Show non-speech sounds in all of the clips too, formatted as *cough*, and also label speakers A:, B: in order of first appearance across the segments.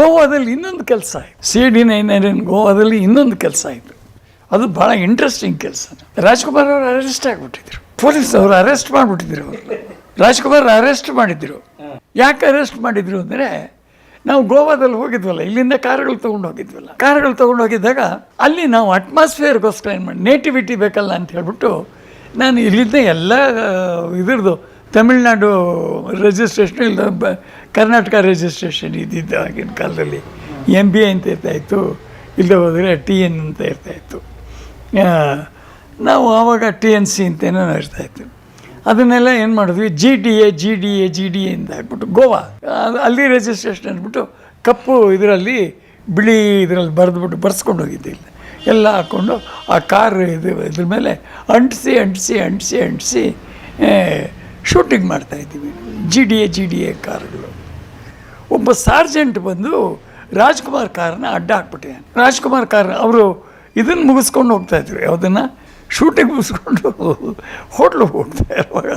A: ಗೋವಾದಲ್ಲಿ ಇನ್ನೊಂದು ಕೆಲಸ ಆಯ್ತು. ಸಿ ಡಿ ನೈನ್ ನೈನ್ ಗೋವಾದಲ್ಲಿ ಇನ್ನೊಂದು ಕೆಲಸ ಆಯಿತು. ಅದು ಭಾಳ ಇಂಟ್ರೆಸ್ಟಿಂಗ್ ಕೆಲಸ. ರಾಜ್ಕುಮಾರ್ ಅವರು ಅರೆಸ್ಟ್ ಆಗಿಬಿಟ್ಟಿದ್ರು. ಪೊಲೀಸ್ ಅವರು ಅರೆಸ್ಟ್ ಮಾಡಿಬಿಟ್ಟಿದ್ರು ಅವರು. ರಾಜ್ಕುಮಾರ್ ಅರೆಸ್ಟ್ ಮಾಡಿದ್ರು. ಯಾಕೆ ಅರೆಸ್ಟ್ ಮಾಡಿದ್ರು ಅಂದರೆ, ನಾವು ಗೋವಾದಲ್ಲಿ ಹೋಗಿದ್ವಲ್ಲ, ಇಲ್ಲಿಂದ ಕಾರುಗಳು ತೊಗೊಂಡು ಹೋಗಿದ್ವಲ್ಲ. ಕಾರುಗಳು ತೊಗೊಂಡು ಹೋಗಿದ್ದಾಗ ಅಲ್ಲಿ ನಾವು ಅಟ್ಮಾಸ್ಫಿಯರ್ಗೋಸ್ಕರ ಏನು ಮಾಡಿ ನೇಟಿವಿಟಿ ಬೇಕಲ್ಲ ಅಂತ ಹೇಳ್ಬಿಟ್ಟು ನಾನು ಇಲ್ಲಿಂದ ಎಲ್ಲ ಇದ್ರದ್ದು ತಮಿಳ್ನಾಡು ರಿಜಿಸ್ಟ್ರೇಷನ್ ಇಲ್ಲ ಕರ್ನಾಟಕ ರಿಜಿಸ್ಟ್ರೇಷನ್ ಇದ್ದಿದ್ದು ಆಗಿನ ಕಾಲದಲ್ಲಿ. ಎಂ ಬಿ ಎ ಅಂತ ಇರ್ತಾಯಿತ್ತು ಇಲ್ಲದೆ ಹೋದರೆ ಟಿ ಎನ್ ಅಂತ ಇರ್ತಾಯಿತ್ತು ನಾವು ಆವಾಗ ಟಿ ಎನ್ ಸಿ ಅಂತೇನೋ ಇರ್ತಾಯಿತ್ತು ಅದನ್ನೆಲ್ಲ ಏನು ಮಾಡಿದ್ವಿ? G D A G D A G D A ಅಂತ ಹಾಕ್ಬಿಟ್ಟು ಗೋವಾ. ಅಲ್ಲಿ ರಿಜಿಸ್ಟ್ರೇಷನ್ ಅಂದ್ಬಿಟ್ಟು ಕಪ್ಪು ಇದರಲ್ಲಿ, ಬಿಳಿ ಇದರಲ್ಲಿ ಬರೆದ್ಬಿಟ್ಟು ಬರ್ಸ್ಕೊಂಡು ಹೋಗಿದ್ದಿಲ್ಲ ಎಲ್ಲ ಹಾಕ್ಕೊಂಡು ಆ ಕಾರ್ ಇದು, ಇದ್ರ ಮೇಲೆ ಅಂಟಿಸಿ ಅಂಟಿಸಿ ಅಂಟಿಸಿ ಅಂಟಿಸಿ ಶೂಟಿಂಗ್ ಮಾಡ್ತಾಯಿದ್ದೀವಿ G D A G D A ಕಾರ್ಗಳು. ಒಬ್ಬ ಸಾರ್ಜೆಂಟ್ ಬಂದು ರಾಜ್ಕುಮಾರ್ ಕಾರ್ನ ಅಡ್ಡ ಹಾಕ್ಬಿಟ್ಟಿದ್ದಾನೆ ರಾಜ್ಕುಮಾರ್ ಕಾರ್ ಅವರು ಇದನ್ನು ಮುಗಿಸ್ಕೊಂಡು ಹೋಗ್ತಾ ಇದ್ರು. ಯಾವುದನ್ನು? ಶೂಟಿಂಗ್ ಮುಗಿಸ್ಕೊಂಡು ಹೋಟ್ಲಿಗೆ ಹೋಗ್ತಾ ಇರುವಾಗ.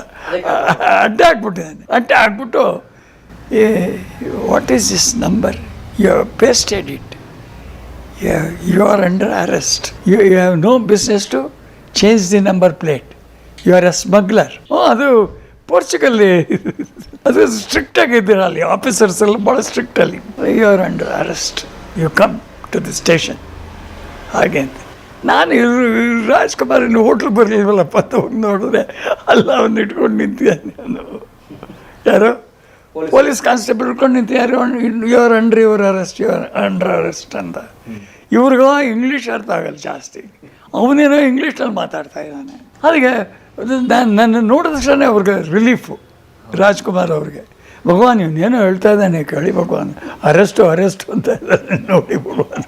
A: ಅಡ್ಡ ಹಾಕ್ಬಿಟ್ಟಿದ್ದಾನೆ ಅಡ್ಡ ಹಾಕ್ಬಿಟ್ಟು what is this number you pasted it you are under arrest you you have no business to change the number plate you are a smuggler ಅದು ಪೋರ್ಚುಗಲ್ಲಿ *laughs* ಅದು ಸ್ಟ್ರಿಕ್ಟ್ ಆಗಿದ್ದೀರ ಅಲ್ಲಿ. ಆಫೀಸರ್ಸ್ ಎಲ್ಲ ಭಾಳ ಸ್ಟ್ರಿಕ್ಟ್ ಅಲ್ಲಿ. You are under arrest you come to the station ಹಾಗೆ ಅಂತ. ನಾನು ಇವ್ರು ಇವ್ರು ರಾಜ್ಕುಮಾರ್ ಇನ್ನು ಹೋಟ್ಲ್ ಬರಲಿಲ್ವಲ್ಲಪ್ಪ ಅಂತ ಹೋಗಿ ನೋಡಿದ್ರೆ ಅಲ್ಲ ಅವನ್ನ ಇಟ್ಕೊಂಡು ನಿಂತಿದ್ದಾನೆ ನಾನು ಯಾರು? ಪೊಲೀಸ್ ಕಾನ್ಸ್ಟೇಬಲ್ ಇಟ್ಕೊಂಡು ನಿಂತು ಯಾರು? Your under your arrest your under arrest ಅಂತ. ಇವ್ರಿಗೂ ಇಂಗ್ಲೀಷ್ ಅರ್ಥ ಆಗಲ್ಲ ಜಾಸ್ತಿ. ಅವನೇನೋ ಇಂಗ್ಲೀಷಲ್ಲಿ ಮಾತಾಡ್ತಾ ಇದ್ದಾನೆ. ಅದು ನಾನು ನನ್ನ ನೋಡಿದ ತಕ್ಷಣ ಅವ್ರಿಗೆ ರಿಲೀಫು ರಾಜ್ಕುಮಾರ್ ಅವ್ರಿಗೆ. ಭಗವಾನ್ ಇವನೇನೋ ಹೇಳ್ತಾ ಇದ್ದಾನೆ, ಕೇಳಿ ಭಗವಾನ್. ಅರೆಸ್ಟು ಅರೆಸ್ಟು ಅಂತ ಇದ್ದಾನೆ ನೋಡಿ ಭಗವಾನ್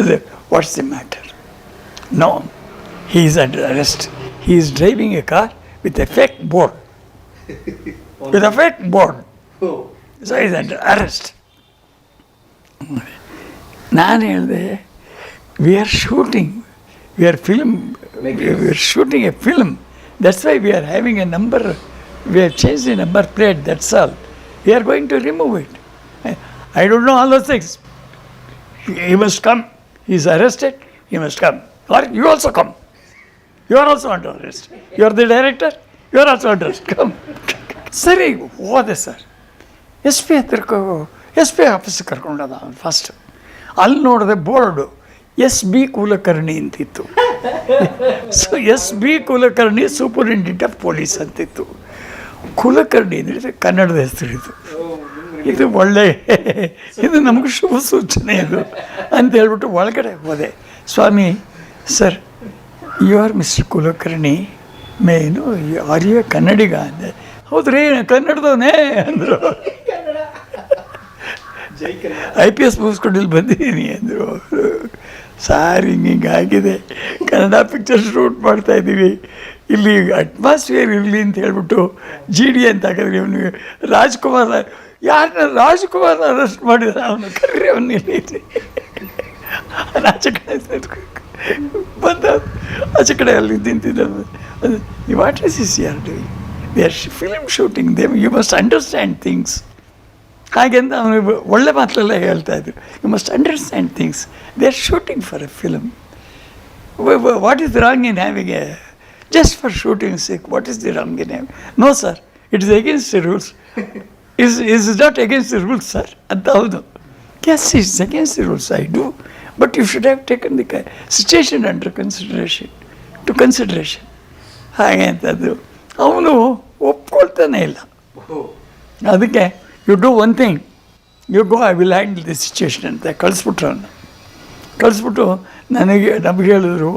A: ಅದೇ what's the matter no he is under arrest he is driving a car with a fake board with a fake board. So he's under arrest. ನಾನು ಹೇಳಿದೆ we are shooting We are film we are shooting a film that's why we are having a number we are change the number plate that's all we are going to remove it I don't know all those things he must come. He is arrested. He must come. Or you also come. You are also under arrest. You are the director. You are also under arrest. Come. ಸರಿ ಹೋದೆ sir S P ಹತ್ರಕ್ಕೆ S P ಆಫೀಸಿಗೆ ಕರ್ಕೊಂಡದ ಅವನು first ಅಲ್ಲಿ ನೋಡಿದೆ board S B Kulkarni ಅಂತಿತ್ತು. So S B Kulkarni superintendent of police ಅಂತಿತ್ತು. ಕುಲಕರ್ಣಿ ಅಂದರೆ ಕನ್ನಡದ ಹೆಸರು ಇದು. ಇದು ಒಳ್ಳೆ ಇದು ನಮಗೆ ಶುಭ ಸೂಚನೆ ಇದು ಅಂತ ಹೇಳ್ಬಿಟ್ಟು ಒಳಗಡೆ ಹೋದೆ. ಸ್ವಾಮಿ sir you are mister Kulkarni main are you Kannadiga ಅಂದೆ. ಹೌದ್ರಿ ಕನ್ನಡದವನೇ ಅಂದರು. ಐ ಪಿ ಎಸ್ ಮುಗಿಸ್ಕೊಂಡು ಇಲ್ಲಿ ಬಂದಿದ್ದೀನಿ ಅಂದರು. ಸಾರ್ ಹಿಂಗೆ ಆಗಿದೆ. ಕನ್ನಡ ಪಿಕ್ಚರ್ ಶೂಟ್ ಮಾಡ್ತಾ ಇದ್ದೀವಿ. ಇಲ್ಲಿ ಅಟ್ಮಾಸ್ಫಿಯರ್ ಇರಲಿ ಅಂತ ಹೇಳ್ಬಿಟ್ಟು ಜಿ ಡಿ ಅಂತ ಹಾಕಿದ್ರಿ ಅವನಿಗೆ ರಾಜ್ಕುಮಾರ್ ಯಾರನ್ನ ರಾಜ್ಕುಮಾರ್ ಅರೆಸ್ಟ್ ಮಾಡಿದ ಅವನು ಕರ್ರಿ ಅವನು ಆಚೆ ಕಡೆ ಬಂದ ಆಚೆ ಕಡೆ ಅಲ್ಲಿ ನಿಂತಿದ್ದ. What is is your doing we are film shooting them you must understand things ಹಾಗೆ ಅಂತ ಅವನು ಒಳ್ಳೆ ಮಾತಲೆಲ್ಲ ಹೇಳ್ತಾ ಇದ್ರು. You must understand things they are shooting for a film what is wrong in having a just for shooting sick what is the wrong in having no sir it is against the rules is is not against the rules sir ಅಂತ ಹೌದು. Yes it's against the rules I do but you should have taken the situation under consideration to consideration ಹಾಗೆ ಅಂತದ್ದು. ಅವನು ಒಪ್ಕೊಳ್ತಾನೆ ಇಲ್ಲ. ಅದಕ್ಕೆ you do one thing you go I will handle the situation ಅಂತ ಕಳಿಸ್ಬಿಟ್ರು ಕಳಿಸ್ಬಿಟ್ಟು ನನಗೆ ನಮಗೆ ಹೇಳಿದ್ರು,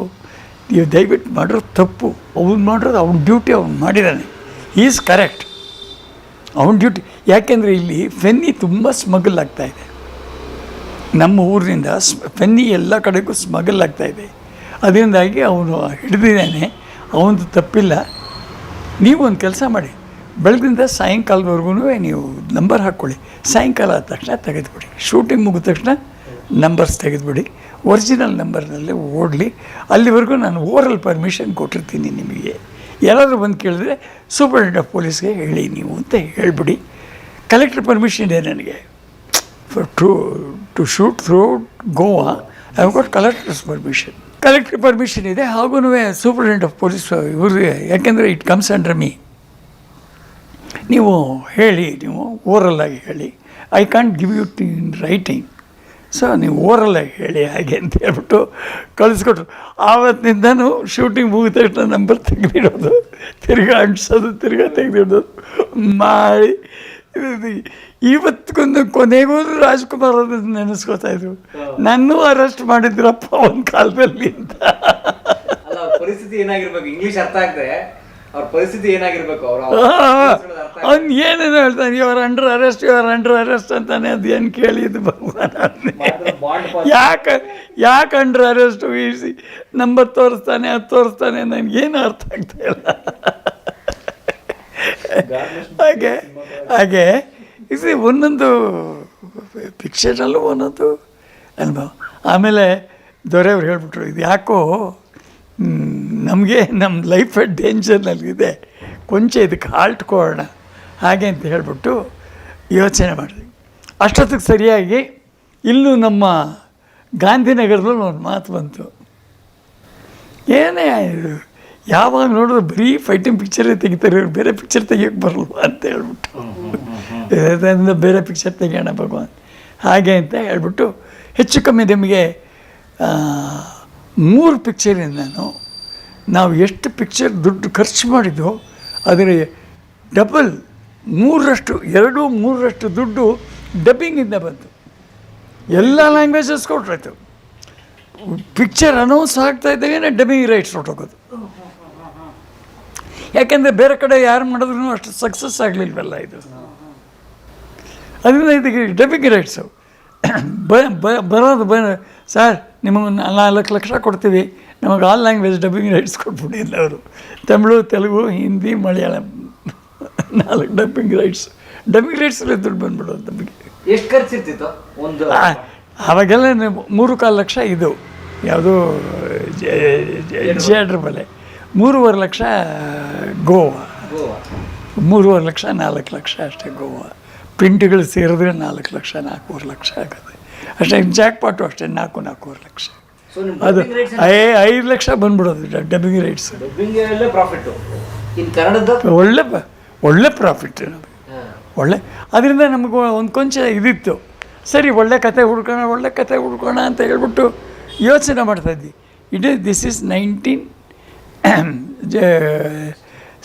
A: ನೀವು ದಯವಿಟ್ಟು ಮಾಡಿರೋದು ತಪ್ಪು, ಅವ್ನು ಮಾಡಿರೋದು ಅವ್ನ ಡ್ಯೂಟಿ, ಅವ್ನು ಮಾಡಿದ್ದಾನೆ. ಈಸ್ ಕರೆಕ್ಟ್ ಅವನ ಡ್ಯೂಟಿ. ಯಾಕೆಂದರೆ ಇಲ್ಲಿ ಫೆನ್ನಿ ತುಂಬ ಸ್ಮಗಲ್ ಆಗ್ತಾಯಿದೆ ನಮ್ಮ ಊರಿನಿಂದ ಸ್, ಫೆನ್ನಿ ಎಲ್ಲ ಕಡೆಗೂ ಸ್ಮಗಲ್ ಆಗ್ತಾಯಿದೆ ಅದರಿಂದಾಗಿ ಅವನು ಹಿಡಿದಿದ್ದಾನೆ, ಅವನದು ತಪ್ಪಿಲ್ಲ. ನೀವು ಒಂದು ಕೆಲಸ ಮಾಡಿ. ಬೆಳಗಿಂದ ಸಾಯಂಕಾಲದವರೆಗೂ ನೀವು ನಂಬರ್ ಹಾಕ್ಕೊಳ್ಳಿ. ಸಾಯಂಕಾಲ ಆದ ತಕ್ಷಣ ತೆಗೆದುಬಿಡಿ. ಶೂಟಿಂಗ್ ಮುಗಿದ ತಕ್ಷಣ ನಂಬರ್ಸ್ ತೆಗೆದುಬಿಡಿ. ಒರಿಜಿನಲ್ ನಂಬರ್ನಲ್ಲಿ ಓಡಲಿ. ಅಲ್ಲಿವರೆಗೂ ನಾನು ಓರಲ್ ಪರ್ಮಿಷನ್ ಕೊಟ್ಟಿರ್ತೀನಿ ನಿಮಗೆ. ಯಾರಾದರೂ ಬಂದು ಕೇಳಿದ್ರೆ ಸೂಪರಿಂಟೆಂಡೆಂಟ್ ಆಫ್ ಪೊಲೀಸ್ಗೆ ಹೇಳಿ ನೀವು ಅಂತ ಹೇಳಿಬಿಡಿ. ಕಲೆಕ್ಟರ್ ಪರ್ಮಿಷನ್ ಇದೆ ನನಗೆ. For to to shoot through Goa I got collector's permission collector permission ಇದೆ. ಹಾಗೂ ಸೂಪರಿಂಟೆಂಡೆಂಟ್ ಆಫ್ ಪೊಲೀಸ್, ಇವ್ರಿಗೆ, ಯಾಕೆಂದರೆ ಇಟ್ ಕಮ್ಸ್ ಅಂಡರ್ ಮೀ ನೀವು ಹೇಳಿ ನೀವು ಓರಲ್ಲಾಗಿ ಹೇಳಿ. I can't give you in writing so ನೀವು ಓರಲ್ಲಾಗಿ ಹೇಳಿ ಹಾಗೆ ಅಂತ ಹೇಳ್ಬಿಟ್ಟು ಕಳಿಸ್ಕೊಟ್ರು. ಆವತ್ತಿನಿಂದನೂ ಶೂಟಿಂಗ್ ಮುಗಿದ ತಕ್ಷಣ ನಂಬರ್ ತೆಗೆದಿಡೋದು ತಿರ್ಗಾ ಅಂಟಿಸೋದು ತಿರ್ಗಾ ತೆಗೆದಿಡೋದು. ಮಾಡಿ ಇವತ್ತಿಗೊಂದು ಕೊನೆಗೂ ರಾಜ್ಕುಮಾರ್ ಅಂತ ನೆನೆಸ್ಕೋತಾ ಇದ್ರು. ನನ್ನೂ ಅರೆಸ್ಟ್ ಮಾಡಿದ್ರಪ್ಪ ಒಂದು ಕಾಲದಲ್ಲಿ ಅಂತ.
B: ಪರಿಸ್ಥಿತಿ ಏನಾಗಿರ್ಬೇಕು? ಇಂಗ್ಲೀಷ್ ಅರ್ಥ ಆಗದೆ. ಅವ್ರ ಪರಿಸ್ಥಿತಿ ಏನಾಗಿರ್ಬೇಕು? ಅವ್ರ
A: ಅವ್ನು ಏನೇನು ಹೇಳ್ತಾನೆ ಇವ್ರ ಅಂಡರ್ ಅರೆಸ್ಟ್ ಇವ್ರ ಅಂಡರ್ ಅರೆಸ್ಟ್ ಅಂತಾನೆ ಅದು ಏನು ಕೇಳಿದ್ದು ಭಗವಾನ್ ಯಾಕೆ ಯಾಕೆ ಅಂಡರ್ ಅರೆಸ್ಟ್ ವಿಸಿ ನಂಬರ್ ತೋರಿಸ್ತಾನೆ ಅದು ತೋರಿಸ್ತಾನೆ ನನಗೇನು ಅರ್ಥ ಆಗ್ತಾ ಇಲ್ಲ. ಹಾಗೆ ಹಾಗೆ ಇದು ಒಂದೊಂದು ಪಿಕ್ಚರಲ್ಲೂ ಒಂದೊಂದು ಅನುಭವ. ಆಮೇಲೆ ದೊರೆಯವ್ರು ಹೇಳ್ಬಿಟ್ರು ಇದು ಯಾಕೋ ನಮಗೆ ನಮ್ಮ ಲೈಫ್ ಡೇಂಜರ್ನಲ್ಲಿದೆ ಕೊಂಚ ಇದಕ್ಕೆ ಹಾಲ್ಟ್ ಕೊಡೋಣ. ಹಾಗೆ ಅಂತ ಹೇಳಿಬಿಟ್ಟು ಯೋಚನೆ ಮಾಡಿದ್ವಿ. ಅಷ್ಟೊತ್ತಿಗೆ ಸರಿಯಾಗಿ ಇಲ್ಲೂ ನಮ್ಮ ಗಾಂಧಿನಗರದಲ್ಲಿ ಒಂದು ಮಾತು ಬಂತು. ಏನೇ ಯಾವಾಗ ನೋಡಿದ್ರು ಬರೀ ಫೈಟಿಂಗ್ ಪಿಕ್ಚರೇ ತೆಗಿತಾರೆ, ಇವ್ರು ಬೇರೆ ಪಿಕ್ಚರ್ ತೆಗಿಯೋಕ್ಕೆ ಬರಲ್ವಾ ಅಂತ ಹೇಳ್ಬಿಟ್ಟು. ಇದರಿಂದ ಬೇರೆ ಪಿಕ್ಚರ್ ತೆಗಿಯೋಣ ಭಗವಾನ್. ಹಾಗೆ ಅಂತ ಹೇಳ್ಬಿಟ್ಟು ಹೆಚ್ಚು ಕಮ್ಮಿ ನಿಮಗೆ ಮೂರು ಪಿಕ್ಚರಿಂದ ನಾನು ನಾವು ಎಷ್ಟು ಪಿಕ್ಚರ್ ದುಡ್ಡು ಖರ್ಚು ಮಾಡಿದ್ದೋ ಅದರ ಡಬಲ್ ಮೂರರಷ್ಟು, ಎರಡು ಮೂರರಷ್ಟು ದುಡ್ಡು ಡಬ್ಬಿಂಗಿಂದ ಬಂತು. ಎಲ್ಲ ಲ್ಯಾಂಗ್ವೇಜಸ್ ಕೊಟ್ಟರಾಯ್ತು ಪಿಕ್ಚರ್ ಅನೌನ್ಸ್ ಆಗ್ತಾ ಇದ್ದಾಗೇನೆ ಡಬ್ಬಿಂಗ್ ರೈಟ್ಸ್ ಹೊಟ್ಟೋಗೋದು ಯಾಕೆಂದರೆ ಬೇರೆ ಕಡೆ ಯಾರು ಮಾಡಿದ್ರು ಅಷ್ಟು ಸಕ್ಸಸ್ ಆಗಲಿಲ್ವಲ್ಲ ಇದು. ಅದರಿಂದ ಇದಕ್ಕೆ ಡಬ್ಬಿಂಗ್ ರೈಟ್ಸು ಬ, ಬರೋದು ಬ ಸರ್ ನಿಮಗೆ ನಾಲ್ಕು ಲಕ್ಷ ಕೊಡ್ತೀವಿ. ನಮಗೆ ಆಲ್ ಲ್ಯಾಂಗ್ವೇಜ್ ಡಬ್ಬಿಂಗ್ ರೈಟ್ಸ್ ಕೊಟ್ಬಿಡಿ ಅವರು. ತಮಿಳು ತೆಲುಗು ಹಿಂದಿ ಮಲಯಾಳಂ. ನಾಲ್ಕು ಡಬ್ಬಿಂಗ್ ರೈಟ್ಸ್ ಡಬ್ಬಿಂಗ್ ರೈಟ್ಸಲ್ಲಿ ದುಡ್ಡು ಬಂದ್ಬಿಡೋದು ನಮಗೆ.
B: ಎಷ್ಟು ಖರ್ಚು ಇರ್ತಿತ್ತು? ಒಂದು
A: ಅವಾಗೆಲ್ಲ ಆವಾಗೆಲ್ಲ ಮೂರು ಕಾಲು ಲಕ್ಷ ಇದು. ಯಾವುದು ಜೇಡ್ರ ಬೆಲೆ. ಮೂರುವರೆ ಲಕ್ಷ ಗೋವಾ. ಮೂರುವರೆ ಲಕ್ಷ ನಾಲ್ಕು ಲಕ್ಷ ಅಷ್ಟೇ ಗೋವಾ. ಪ್ರಿಂಟ್ಗಳು ಸೇರಿದ್ರೆ ನಾಲ್ಕು ಲಕ್ಷ ನಾಲ್ಕೂವರೆ ಲಕ್ಷ ಆಗುತ್ತೆ. ಅಷ್ಟೇ ಜಾಕ್ ಪಾಟು ಅಷ್ಟೇ ನಾಲ್ಕು ನಾಲ್ಕೂವರೆ ಲಕ್ಷ. ಅದು ಐ ಐದು ಲಕ್ಷ ಬಂದ್ಬಿಡೋದು ಡಬ್ಬಿಂಗ್ ರೈಟ್ಸ್ ಒಳ್ಳೆ ಒಳ್ಳೆ ಪ್ರಾಫಿಟ್ ನಮಗೆ. ಒಳ್ಳೆ ಅದರಿಂದ ನಮಗೆ ಒಂದು ಕೊಂಚ ಇದಿತ್ತು. ಸರಿ ಒಳ್ಳೆ ಕತೆ ಹುಡ್ಕೋಣ ಒಳ್ಳೆ ಕತೆ ಹುಡ್ಕೋಣ ಅಂತ ಹೇಳ್ಬಿಟ್ಟು ಯೋಚನೆ ಮಾಡ್ತಾಯಿದ್ವಿ it is this is nineteen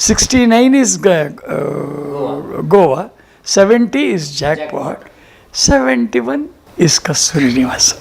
A: sixty nine is Goa seventy is jackpot seventy one
C: escassuririmas.